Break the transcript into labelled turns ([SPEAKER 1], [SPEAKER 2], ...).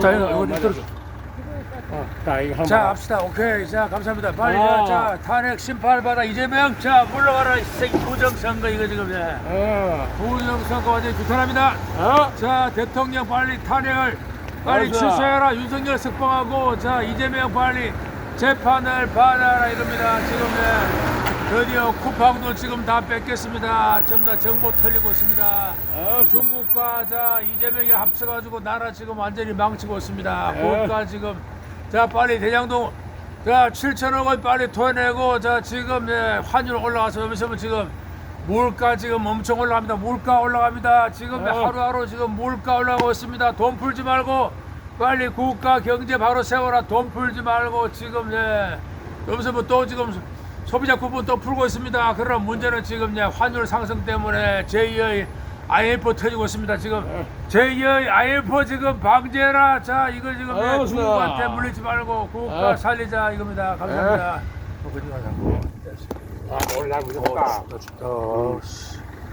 [SPEAKER 1] 자, 이거, 이거 좀 들어줘.
[SPEAKER 2] 어, 자, 이거 한번.
[SPEAKER 1] 자, 합시다. 오케이. 자, 감사합니다. 빨리,
[SPEAKER 2] 아.
[SPEAKER 1] 자, 자, 탄핵 심판 받아. 이재명, 자, 물러가라. 이 새끼 부정선거, 이거 지금, 예.
[SPEAKER 2] 어,
[SPEAKER 1] 부정선거 완전히 규탄합니다.
[SPEAKER 2] 어?
[SPEAKER 1] 자, 대통령 빨리 탄핵을 빨리
[SPEAKER 2] 맞아.
[SPEAKER 1] 취소해라. 윤석열 석방하고, 자, 이재명 빨리 재판을 받아라. 이겁니다. 지금, 예. 드디어 쿠팡도 지금 다 뺏겼습니다. 전부 다 정보 털리고 있습니다.
[SPEAKER 2] 어,
[SPEAKER 1] 중국 과 자 이재명이 합쳐가지고 나라 지금 완전히 망치고 있습니다.
[SPEAKER 2] 네.
[SPEAKER 1] 고가 지금 자 빨리 대장동 자 7천억 원 빨리 토해내고 자 지금 예, 환율 올라가서 여기서 지금 물가 지금 엄청 올라갑니다. 물가 올라갑니다. 지금
[SPEAKER 2] 네.
[SPEAKER 1] 하루하루 지금 물가 올라가고 있습니다. 돈 풀지 말고 빨리 국가 경제 바로 세워라. 돈 풀지 말고 지금 예 여기서 뭐 또 지금 소비자 쿠폰 또 풀고 있습니다. 그러나 문제는 지금 예, 환율 상승 때문에 제2의 IMF 터지고 있습니다. 지금
[SPEAKER 2] 네.
[SPEAKER 1] 제2의 IMF 지금 방제라. 자 이거 지금 예,
[SPEAKER 2] 아유,
[SPEAKER 1] 중국한테
[SPEAKER 2] 좋아.
[SPEAKER 1] 물리지 말고 국가
[SPEAKER 2] 네.
[SPEAKER 1] 살리자 이겁니다. 감사합니다. 어, 하자.
[SPEAKER 2] 아,
[SPEAKER 1] 어,
[SPEAKER 2] 무섭다.
[SPEAKER 1] 춥다, 춥다. 어, 씨.